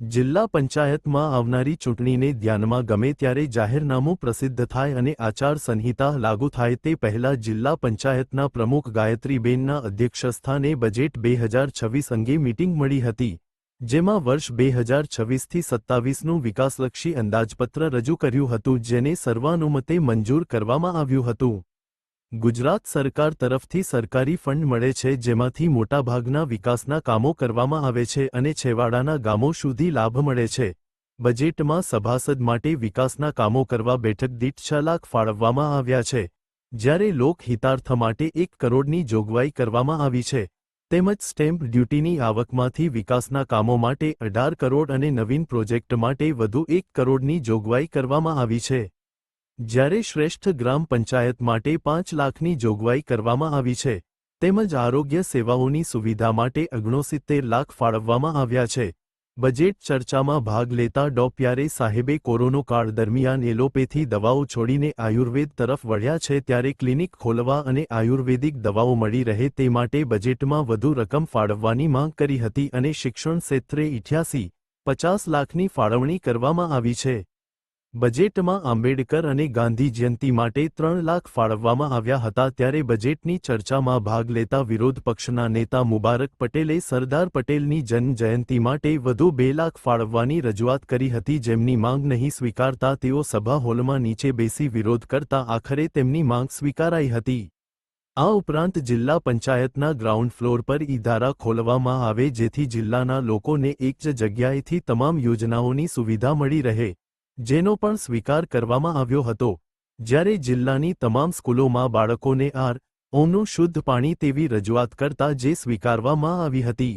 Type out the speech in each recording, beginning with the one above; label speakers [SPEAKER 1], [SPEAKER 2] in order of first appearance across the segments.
[SPEAKER 1] જિલ્લા પંચાયતમાં આવનારી ચૂંટણીને ધ્યાનમાં ગમે ત્યારે જાહેરનામું પ્રસિદ્ધ થાય અને આચાર સંહિતા લાગુ થાય તે પહેલા જિલ્લા પંચાયતના પ્રમુખ ગાયત્રીબેનના અધ્યક્ષસ્થાને બજેટ બે હજાર છવ્વીસ અંગે મીટિંગ મળી હતી, જેમાં વર્ષ બે હજાર છવ્વીસથી સત્તાવીસનું વિકાસલક્ષી અંદાજપત્ર રજૂ કર્યું હતું, જેને સર્વાનુમતે મંજૂર કરવામાં આવ્યું હતું. ગુજરાત સરકાર તરફથી સરકારી ફંડ મળે છે જેમાંથી મોટાભાગના વિકાસના કામો કરવામાં આવે છે અને છેવાડાના ગામો સુધી લાભ મળે છે. બજેટમાં સભાસદ માટે વિકાસના કામો કરવા બેઠક દીઠ છ લાખ ફાળવવામાં આવ્યા છે. જ્યારે લોકહિતાર્થ માટે એક કરોડની જોગવાઈ કરવામાં આવી છે. તેમજ સ્ટેમ્પ ડ્યુટીની આવકમાંથી વિકાસના કામો માટે અઢાર કરોડ અને નવીન પ્રોજેક્ટ માટે વધુ એક કરોડની જોગવાઈ કરવામાં આવી છે. જ્યારે શ્રેષ્ઠ ગ્રામ પંચાયત માટે પાંચ લાખની જોગવાઈ કરવામાં આવી છે, તેમજ આરોગ્ય સેવાઓની સુવિધા માટે ઓગણસિત્તેર લાખ ફાળવવામાં આવ્યા છે. બજેટ ચર્ચામાં ભાગ લેતા ડોપિયારે સાહેબે કોરોનો કાળ દરમિયાન એલોપેથી દવાઓ છોડીને આયુર્વેદ તરફ વળ્યા છે ત્યારે ક્લિનિક ખોલવા અને આયુર્વેદિક દવાઓ મળી રહે તે માટે બજેટમાં વધુ રકમ ફાળવવાની માંગ કરી હતી અને શિક્ષણ ક્ષેત્રે ઇઠ્યાસી, પચાસ લાખની ફાળવણી કરવામાં આવી છે. બજેટમાં આંબેડકર અને ગાંધી જયંતિ માટે ત્રણ લાખ ફાળવવામાં આવ્યા હતા ત્યારે બજેટની ચર્ચામાં ભાગ લેતા વિરોધ પક્ષના નેતા મુબારક પટેલે સરદાર પટેલની જન્મજયંતિ માટે વધુ બે લાખ ફાળવવાની રજૂઆત કરી હતી જેમની માંગ નહીં સ્વીકારતા તેઓ સભા હોલમાં નીચે બેસી વિરોધ કરતા આખરે તેમની માંગ સ્વીકારાઈ હતી. આ ઉપરાંત જિલ્લા પંચાયતના ગ્રાઉન્ડ ફ્લોર પર ઈધારા ખોલવામાં આવે જેથી જિલ્લાના લોકોને એક જ જગ્યાએથી તમામ યોજનાઓની સુવિધા મળી રહે. જેનો પણ સ્વીકાર કરવામાં આવ્યો હતો. જ્યારે જિલ્લાની તમામ સ્કૂલોમાં બાળકોને આર ઓનું શુદ્ધ પાણી તેવી રજૂઆત કરતા જે સ્વીકારવામાં આવી હતી.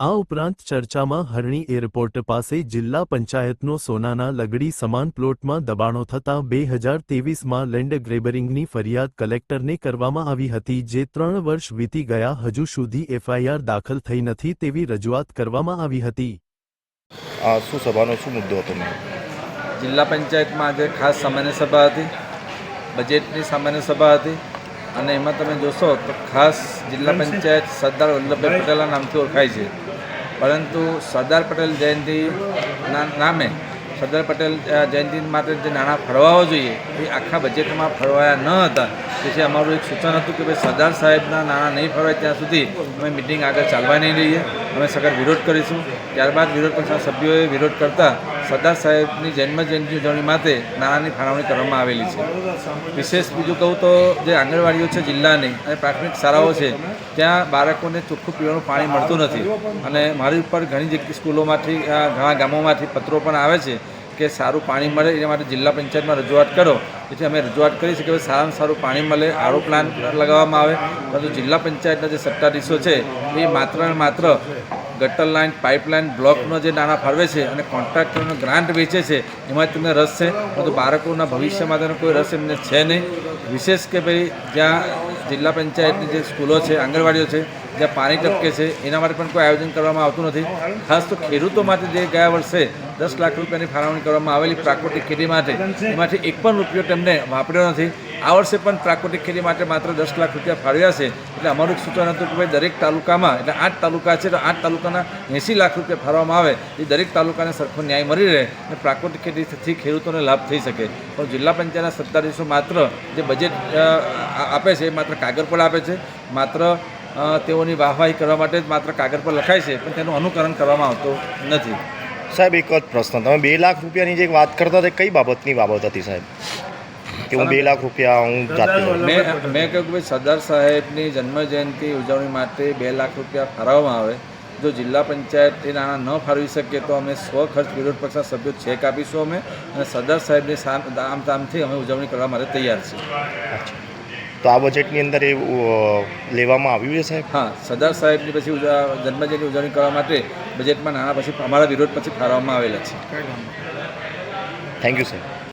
[SPEAKER 1] આ ઉપરાંત ચર્ચામાં હરણી એરપોર્ટ પાસે જિલ્લા પંચાયતનો સોનાના લગડી સમાન પ્લોટમાં દબાણો થતાં બે હજાર તેવીસમાં લેન્ડ ગ્રેબરિંગની ફરિયાદ કલેક્ટરને કરવામાં આવી હતી જે ત્રણ વર્ષ વીતી ગયા હજુ સુધી એફઆઈઆર દાખલ થઈ નથી તેવી રજૂઆત કરવામાં આવી હતી.
[SPEAKER 2] આ શું સભાનો શું મુદ્દો હતો?
[SPEAKER 3] જિલ્લા પંચાયતમાં આજે ખાસ સામાન્ય સભા હતી બજેટની સામાન્ય સભા હતી અને એમાં તમે જોશો તો ખાસ જિલ્લા પંચાયત સરદાર વલ્લભભાઈ પટેલના નામથી ઓળખાય છે. પરંતુ સરદાર પટેલ જયંતિના નામે સરદાર પટેલ જયંતિ માટે જે નાણાં ફળવાવા જોઈએ એ આખા બજેટમાં ફળવાયા ન હતા. તેથી અમારું એક સૂચન હતું કે ભાઈ સરદાર સાહેબના નાણાં નહીં ફરવાય ત્યાં સુધી અમે મિટિંગ આગળ ચાલવા નહીં રહીએ અમે સગર વિરોધ કરીશું. ત્યારબાદ વિરોધ પક્ષના સભ્યોએ વિરોધ કરતા સરદાર સાહેબની જન્મ જયંતિ ઉજવણી માટે નાણાંની ફાળવણી કરવામાં આવેલી છે. વિશેષ બીજું કહું તો જે આંગણવાડીઓ છે જિલ્લાની અને પ્રાથમિક શાળાઓ છે, ત્યાં બાળકોને ચોખ્ખું પીવાનું પાણી મળતું નથી. અને મારી ઉપર ઘણી જગ્યા સ્કૂલોમાંથી ઘણા ગામોમાંથી પત્રો પણ આવે છે કે સારું પાણી મળે, એના માટે જિલ્લા પંચાયતમાં રજૂઆત કરો. તેથી અમે રજૂઆત કરી છે કે સારામાં સારું પાણી મળે, આરો પ્લાન લગાવવામાં આવે. પરંતુ જિલ્લા પંચાયતના જે સત્તાધીશો છે, એ માત્ર માત્ર ગટર લાઇન પાઇપલાઇન બ્લોકનો જે નાણાં ફાળવે છે અને કોન્ટ્રાક્ટરનો ગ્રાન્ટ વેચે છે, એમાં તેમને રસ છે. પરંતુ બાળકોના ભવિષ્ય માટેનો કોઈ રસ એમને છે નહીં. વિશેષ કે ભાઈ, જ્યાં જિલ્લા પંચાયતની જે સ્કૂલો છે, આંગણવાડીઓ છે, જ્યાં પાણી ટપકે છે, એના માટે પણ કોઈ આયોજન કરવામાં આવતું નથી. ખાસ તો ખેડૂતો માટે જે ગયા વર્ષે દસ લાખ રૂપિયાની ફાળવણી કરવામાં આવેલી પ્રાકૃતિક ખેતી માટે, એમાંથી એક પણ રૂપિયો તેમને વાપર્યો નથી. આ વર્ષે પણ પ્રાકૃતિક ખેતી માટે માત્ર દસ લાખ રૂપિયા ફાળવ્યા છે. એટલે અમારું સૂચન હતું કે ભાઈ, દરેક તાલુકામાં, એટલે આઠ તાલુકા છે, તો આઠ તાલુકાના એંસી લાખ રૂપિયા ફાળવવામાં આવે, એ દરેક તાલુકાને સરખો ન્યાય મળી રહે અને પ્રાકૃતિક ખેતીથી ખેડૂતોને લાભ થઈ શકે. પણ જિલ્લા પંચાયતના સત્તાધીશો માત્ર જે બજેટ આપે છે, એ માત્ર કાગળ પર આપે છે. માત્ર તેઓની વાહવાહી કરવા માટે જ માત્ર કાગળ પર લખાય છે પણ તેનું અનુકરણ કરવામાં આવતું નથી.
[SPEAKER 2] સાહેબ એક જ પ્રશ્ન. તમે બે લાખ રૂપિયાની જે વાત કરતા હતા કઈ બાબતની બાબત હતી સાહેબ? કે હું બે લાખ રૂપિયા હું જાતે
[SPEAKER 3] મેં મેં કહ્યું કે ભાઈ સરદાર સાહેબની જન્મજયંતિ ઉજવણી માટે બે લાખ રૂપિયા ફાળવવામાં આવે. જો જિલ્લા પંચાયત એ નાણાં ન ફાળવી શકીએ તો અમે સ્વ ખર્ચ વિરોધ પક્ષના સભ્યો ચેક આપીશું અમે. અને સરદાર સાહેબની આમ તામથી અમે ઉજવણી કરવા માટે તૈયાર છીએ.
[SPEAKER 2] તો આ બજેટની અંદર એ લેવામાં આવ્યું છે સાહેબ?
[SPEAKER 3] હા સરદાર સાહેબની પછી જન્મજયંતિ ઉજવણી કરવા માટે બજેટમાં નાણાં પછી અમારા વિરોધ પછી ફાળવવામાં આવેલા છે.
[SPEAKER 2] થેન્ક યુ સાહેબ